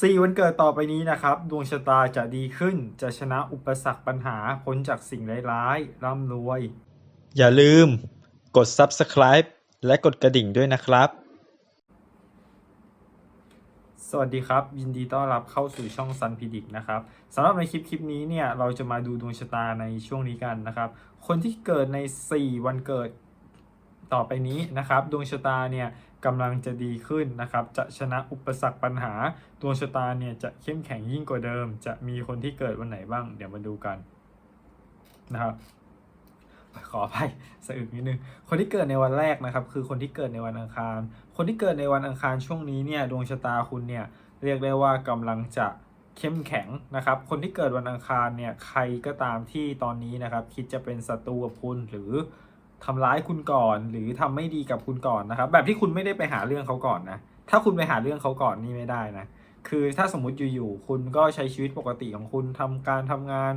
สี่วันเกิดต่อไปนี้นะครับ ดวงชะตาจะดีขึ้น จะชนะอุปสรรคปัญหาพ้นจากสิ่งร้ายๆ ร่ำรวย อย่าลืมกด subscribe และกดกระดิ่งด้วยนะครับ สวัสดีครับ ยินดีต้อนรับเข้าสู่ช่อง Sun p r e d i c t นะครับสำหรับในคลิปคลิปนี้เนี่ยเราจะมาดูดวงชะตาในช่วงนี้กันนะครับ คนที่เกิดใน 4 วันเกิดต่อไปนี้นะครับ ดวงชะตาเนี่ย กำลังจะดีขึ้นนะครับ จะชนะอุปสรรคปัญหาดวงชะตาเนี่ยจะเข้มแข็งยิ่งกว่าเดิม จะมีคนที่เกิดวันไหนบ้าง เดี๋ยวมาดูกันนะครับขออภัยสะอึกนิดนึง คนที่เกิดในวันแรกนะครับ คือคนที่เกิดในวันอังคาร คนที่เกิดในวันอังคารช่วงนี้เนี่ยดวงชะตาคุณเนี่ยเรียกได้ว่ากำลังจะเข้มแข็งนะครับ คนที่เกิดวันอังคารเนี่ยใครก็ตามที่ตอนนี้นะครับ คิดจะเป็นศัตรูกับคุณหรือ ทำร้ายคุณก่อน หรือทำไม่ดีกับคุณก่อนนะครับ แบบที่คุณไม่ได้ไปหาเรื่องเขาก่อนนะ ถ้าคุณไปหาเรื่องเขาก่อนนี่ไม่ได้นะ คือถ้าสมมติอยู่ๆคุณก็ใช้ชีวิตปกติของคุณทำการทำงาน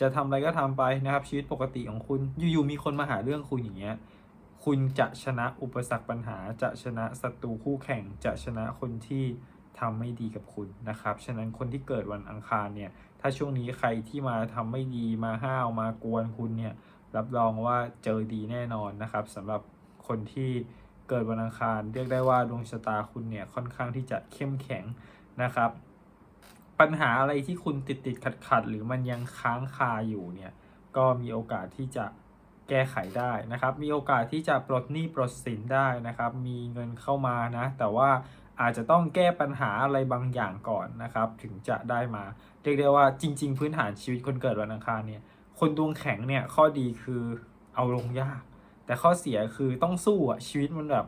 จะทำอะไรก็ทำไปนะครับ ชีวิตปกติของคุณอยู่ๆมีคนมาหาเรื่องคุณอย่างเงี้ยคุณจะชนะอุปสรรคปัญหา จะชนะศัตรูคู่แข่ง จะชนะคนที่ทำไม่ดีกับคุณนะครับ ฉะนั้นคนที่เกิดวันอังคารเนี่ย ถ้าช่วงนี้ใครที่มาทำไม่ดีมาห้าวมากวนคุณเนี่ย รับรองว่าเจอดีแน่นอนนะครับสำหรับคนที่เกิดวันอังคารเรียกได้ว่าดวงชะตาคุณเนี่ยค่อนข้างที่จะเข้มแข็งนะครับ ปัญหาอะไรที่คุณติดติดขัดขัดหรือมันยังค้างคาอยู่เนี่ยก็มีโอกาสที่จะแก้ไขได้นะครับ มีโอกาสที่จะปลดหนี้ปลดสินได้นะครับ มีเงินเข้ามานะ แต่ว่าอาจจะต้องแก้ปัญหาอะไรบางอย่างก่อนนะครับ ถึงจะได้มา เรียกได้ว่าจริง ๆ พื้นฐานชีวิตคนเกิดวันอังคารเนี่ย คนดวงแข็งเนี่ยข้อดีคือเอาลงยาก แต่ข้อเสียคือต้องสู้อะชีวิตมันแบบ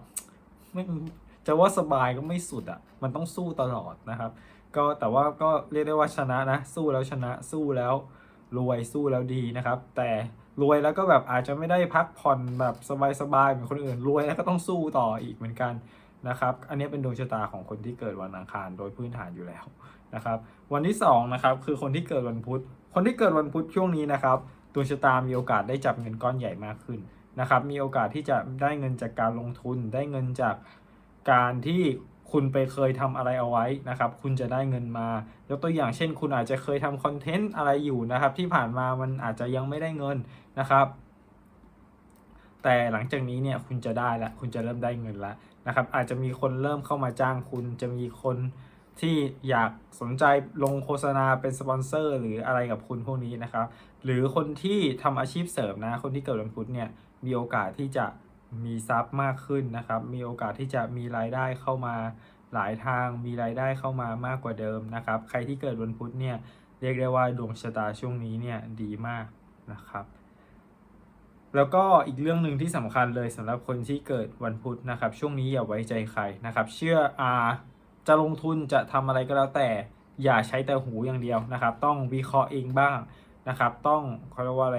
ไม่จะว่าสบายก็ไม่สุดอะมันต้องสู้ตลอดนะครับ ก็แต่ว่าก็เรียกได้ว่าชนะนะ สู้แล้วชนะสู้แล้วรวยสู้แล้วดีนะครับ แต่รวยแล้วก็แบบอาจจะไม่ได้พักผ่อนแบบสบายๆเหมือนคนอื่นรวยแล้วก็ต้องสู้ต่ออีกเหมือนกันนะครับ อันนี้เป็นดวงชะตาของคนที่เกิดวันอังคารโดยพื้นฐานอยู่แล้วนะครับ วันที่สองนะครับคือคนที่เกิดวันพุธ คนที่เกิดวันพุธช่วงนี้นะครับดวงชะตามีโอกาสได้จับเงินก้อนใหญ่มากขึ้นนะครับ มีโอกาสที่จะได้เงินจากการลงทุน ได้เงินจากการที่คุณไปเคยทำอะไรเอาไว้นะครับ คุณจะได้เงินมา ยกตัวอย่างเช่น คุณอาจจะเคยทำคอนเทนต์อะไรอยู่นะครับ ที่ผ่านมามันอาจจะยังไม่ได้เงินนะครับ แต่หลังจากนี้เนี่ยคุณจะได้ละคุณจะเริ่มได้เงินล้วนะครับ อาจจะมีคนเริ่มเข้ามาจ้างคุณ จะมีคน ที่อยากสนใจลงโฆษณาเป็นสปอนเซอร์หรืออะไรกับคุณพวกนี้นะครับ หรือคนที่ทำอาชีพเสริมนะ คนที่เกิดวันพุธเนี่ยมีโอกาสที่จะมีทรัพย์มากขึ้นนะครับ มีโอกาสที่จะมีรายได้เข้ามาหลายทาง มีรายได้เข้ามามากกว่าเดิมนะครับ ใครที่เกิดวันพุธเนี่ยเรียกได้ว่าดวงชะตาช่วงนี้เนี่ยดีมากนะครับ แล้วก็อีกเรื่องหนึ่งที่สำคัญเลยสำหรับคนที่เกิดวันพุธนะครับ ช่วงนี้อย่าไว้ใจใครนะครับ เชื่ออา จะลงทุนจะทำอะไรก็แล้วแต่อย่าใช้แต่หูอย่างเดียวนะครับ ต้องวิเคราะห์เองบ้างนะครับ ต้องเขาเรียกว่าอะไร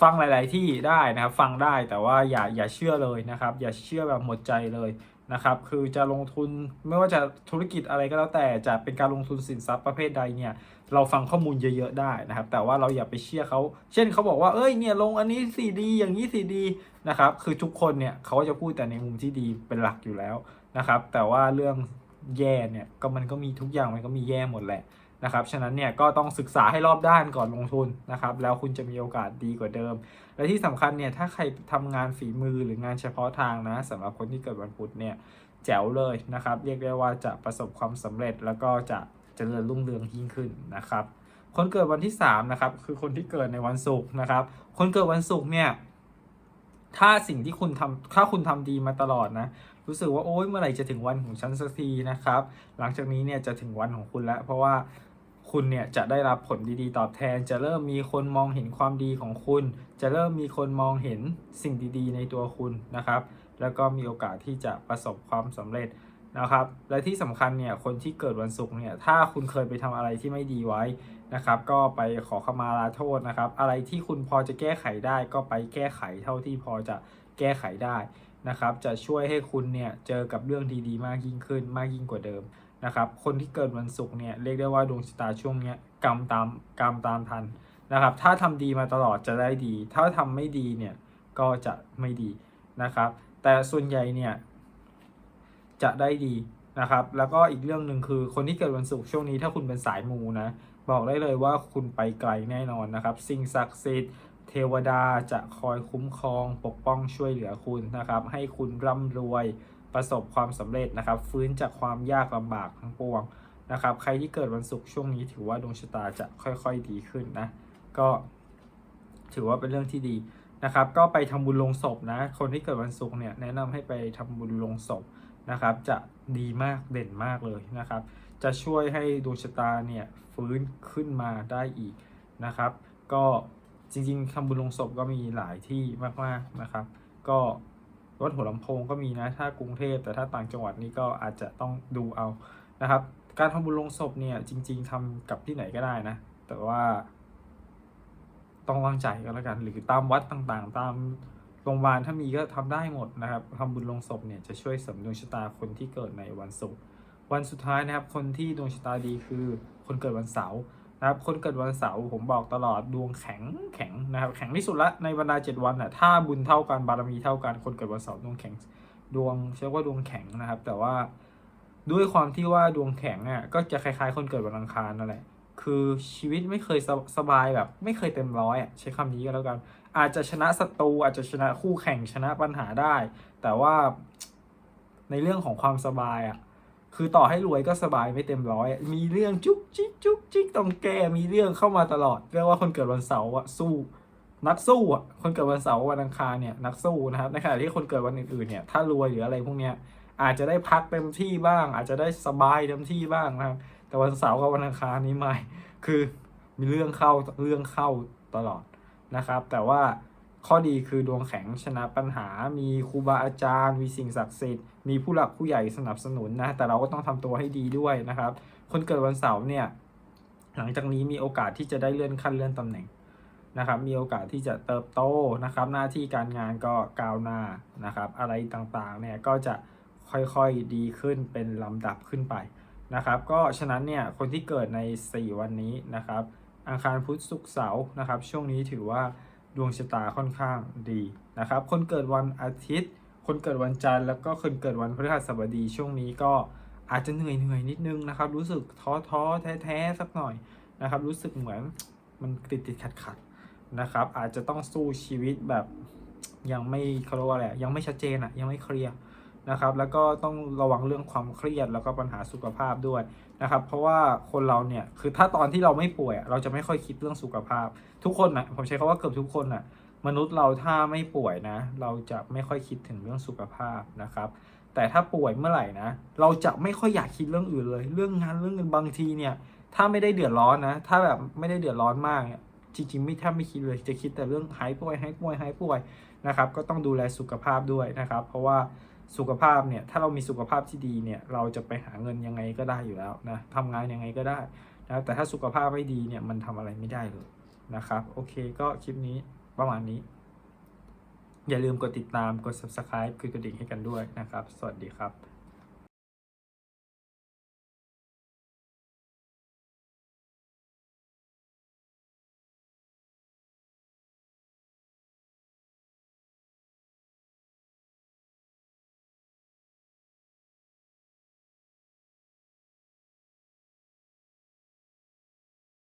ฟังหลาย ๆ ที่ได้นะครับ ฟังได้แต่ว่าอย่าอย่าเชื่อเลยนะครับ อย่าเชื่อแบบหมดใจเลยนะครับ คือจะลงทุนไม่ว่าจะธุรกิจอะไรก็แล้วแต่จะเป็นการลงทุนสินทรัพย์ประเภทใดเนี่ย เราฟังข้อมูลเยอะ ๆ ได้นะครับ แต่ว่าเราอย่าไปเชื่อเขา เช่นเขาบอกว่า เอ้ย เนี่ย ลงอันนี้สีดี อย่างนี้สีดีนะครับ คือทุกคนเนี่ยเขาจะพูดแต่ในมุมที่ดีเป็นหลักอยู่แล้ว นะครับ แต่ว่าเรื่องแย่เนี่ยก็มันก็มีทุกอย่างมันก็มีแย่หมดแหละนะครับ ฉะนั้นเนี่ยก็ต้องศึกษาให้รอบด้านก่อนลงทุนนะครับ แล้วคุณจะมีโอกาสดีกว่าเดิม และที่สำคัญเนี่ยถ้าใครทำงานฝีมือหรืองานเฉพาะทางนะสำหรับคนที่เกิดวันพุธเนี่ยแจ๋วเลยนะครับ เรียกได้ว่าจะประสบความสำเร็จแล้วก็จะเจริญรุ่งเรืองยิ่งขึ้นนะครับ คนเกิดวันที่3นะครับคือคนที่เกิดในวันศุกร์นะครับ คนเกิดวันศุกร์เนี่ยถ้าสิ่งที่คุณทำถ้าคุณทำดีมาตลอดนะ รู้สึกว่าโอ๊ยเมื่อไหร่จะถึงวันของฉันสักทีนะครับ หลังจากนี้เนี่ยจะถึงวันของคุณแล้ว เพราะว่าคุณเนี่ยจะได้รับผลดีๆ ตอบแทน จะเริ่มมีคนมองเห็นความดีของคุณ จะเริ่มมีคนมองเห็นสิ่งดีๆ ในตัวคุณนะครับ แล้วก็มีโอกาสที่จะประสบความสำเร็จนะครับ และที่สำคัญเนี่ยคนที่เกิดวันศุกร์เนี่ยถ้าคุณเคยไปทำอะไรที่ไม่ดีไว้นะครับ ก็ไปขอขมาลาโทษนะครับ อะไรที่คุณพอจะแก้ไขได้ก็ไปแก้ไขเท่าที่พอจะแก้ไขได้นะครับ จะช่วยให้คุณเนี่ยเจอกับเรื่องดีๆ มากยิ่งขึ้นมากยิ่งกว่าเดิมนะครับ คนที่เกิดวันศุกร์เนี่ยเรียกได้ว่าดวงชะตาช่วงเนี้ยกรรมตามกรรมตามทันนะครับ ถ้าทำดีมาตลอดจะได้ดี ถ้าทำไม่ดีเนี่ยก็จะไม่ดีนะครับ แต่ส่วนใหญ่เนี่ยจะได้ดีนะครับ แล้วก็อีกเรื่องหนึ่งคือคนที่เกิดวันศุกร์ช่วงนี้ถ้าคุณเป็นสายมูนะบอกได้เลยว่าคุณไปไกลแน่นอนนะครับ สิ่งศักดิ์สิทธิ์ ทวดาจะคอยคุ้มครองปกป้องช่วยเหลือคุณนะครับ ให้คุณร่ำรวยประสบความสำเร็จนะครับ ฟื้นจากความยากลำบากทั้งปวงนะครับ ใครที่เกิดวันศุกร์ช่วงนี้ถือว่าดวงชะตาจะค่อยๆดีขึ้นนะก็ถือว่าเป็นเรื่องที่ดีนะครับ ก็ไปทำบุญลงศพนะ คนที่เกิดวันศุกร์เนี่ยแนะนำให้ไปทำบุญลงศพนะครับ จะดีมากเด่นมากเลยนะครับ จะช่วยให้ดวงชะตาเนี่ยฟื้นขึ้นมาได้อีกนะครับ ก็ จริง ๆทำบุญลงศพก็มีหลายที่มากๆนะครับ ก็วัดหัวลำโพงก็มีนะถ้ากรุงเทพแต่ถ้าต่างจังหวัดนี่ก็อาจจะต้องดูเอานะครับ การทำบุญลงศพเนี่ยจริง ๆทำกับที่ไหนก็ได้นะ แต่ว่า ต้องวางใจก็แล้วกัน หรือตามวัดต่างๆ ตามโรงพยาบาลถ้ามีก็ทำได้หมดนะครับทำบุญลงศพเนี่ยจะช่วยเสริมดวงชะตาคนที่เกิดในวันศุกร์วันสุดท้ายนะครับ คนที่ดวงชะตาดีคือคนเกิดวันเสาร์ นะครับคนเกิดวันเสาร์ผมบอกตลอดดวงแข็งแข็งนะครับแข็งที่สุดละในบรรดาเจ็ดวันน่ะถ้าบุญเท่ากันบารมีเท่ากันคนเกิดวันเสาร์ดวงแข็งดวงเรียกว่าดวงแข็งนะครับ แต่ว่าด้วยความที่ว่าดวงแข็งอะก็จะคล้ายๆ คนเกิดวันอังคารนั่นแหละคือชีวิตไม่เคยสบสบายแบบ ไม่เคยเต็มร้อยอะใช้คำนี้ก็แล้วกัน อาจจะชนะศัตรูอาจจะชนะคู่แข่งชนะปัญหาได้ แต่ว่าในเรื่องของความสบายอะ คือต่อให้รวยก็สบายไม่เต็มร้อย มีเรื่องจุกจิกจุกจิกต้องแก้มีเรื่องเข้ามาตลอดเรียกว่าคนเกิดวันเสาร์อะสู้ นักสู้อะคนเกิดวันเสาร์วันอังคารเนี่ยนักสู้นะครับในขณะที่คนเกิดวันอื่นๆเนี่ยถ้ารวยหรืออะไรพวกเนี้ยอาจจะได้พักเต็มที่บ้าง อาจจะได้สบายเต็มที่บ้างนะครับแต่วันเสาร์กับวันอังคารนี้ไม่คือมีเรื่องเข้าเรื่องเข้าตลอดนะครับ แต่ว่า ข้อดีคือดวงแข็งชนะปัญหา มีครูบาอาจารย์ มีสิ่งศักดิ์สิทธิ์ มีผู้หลักผู้ใหญ่สนับสนุนนะ แต่เราก็ต้องทำตัวให้ดีด้วยนะครับ คนเกิดวันเสาร์เนี่ย หลังจากนี้มีโอกาสที่จะได้เลื่อนขั้นเลื่อนตำแหน่งนะครับ มีโอกาสที่จะเติบโตนะครับ หน้าที่การงานก็ก้าวหน้านะครับ อะไรต่างๆ เนี่ยก็จะค่อยๆดีขึ้นเป็นลำดับขึ้นไปนะครับ ก็ฉะนั้นเนี่ย คนที่เกิดใน 4 วันนี้นะครับ อังคารพุธศุกร์เสาร์นะครับ ช่วงนี้ถือว่า ดวงชะตาค่อนข้างดีนะครับ คนเกิดวันอาทิตย์ คนเกิดวันจันทร์แล้วก็คนเกิดวันพฤหัสบดีช่วงนี้ก็อาจจะเหนื่อยเหนื่อยๆนิดนึงนะครับ รู้สึกท้อท้อแท้แท้ๆสักหน่อยนะครับ รู้สึกเหมือนมันติดติดขัดขัดๆนะครับ อาจจะต้องสู้ชีวิตแบบยังไม่เขาเรียกว่าอะไรยังไม่ชัดเจนอะยังไม่เคลียร์ นะครับ แล้วก็ต้องระวังเรื่องความเครียดแล้วก็ปัญหาสุขภาพด้วยนะครับ เพราะว่าคนเราเนี่ยคือถ้าตอนที่เราไม่ป่วย เราจะไม่ค่อยคิดเรื่องสุขภาพ ทุกคนนะผมใช้คำว่าเกือบทุกคนนะมนุษย์เราถ้าไม่ป่วยนะ เราจะไม่ค่อยคิดถึงเรื่องสุขภาพนะครับ แต่ถ้าป่วยเมื่อไหร่นะ เราจะไม่ค่อยอยากคิดเรื่องอื่นเลย เรื่องงานเรื่องเงินบางทีเนี่ย ถ้าไม่ได้เดือดร้อนนะ ถ้าแบบไม่ได้เดือดร้อนมากเนี่ยจริงๆไม่แทบไม่คิดเลยจะคิดแต่เรื่องหายป่วยหายป่วยหายป่วยนะครับ ก็ต้องดูแลสุขภาพด้วยนะครับ เพราะว่า สุขภาพเนี่ยถ้าเรามีสุขภาพที่ดีเนี่ยเราจะไปหาเงินยังไงก็ได้อยู่แล้วนะทำงานยังไงก็ได้นะแต่ถ้าสุขภาพไม่ดีเนี่ยมันทำอะไรไม่ได้เลยนะครับโอเคก็คลิปนี้ประมาณนี้ อย่าลืมกดติดตามกด subscribe คือกระดิ่งให้กันด้วยนะครับ สวัสดีครับ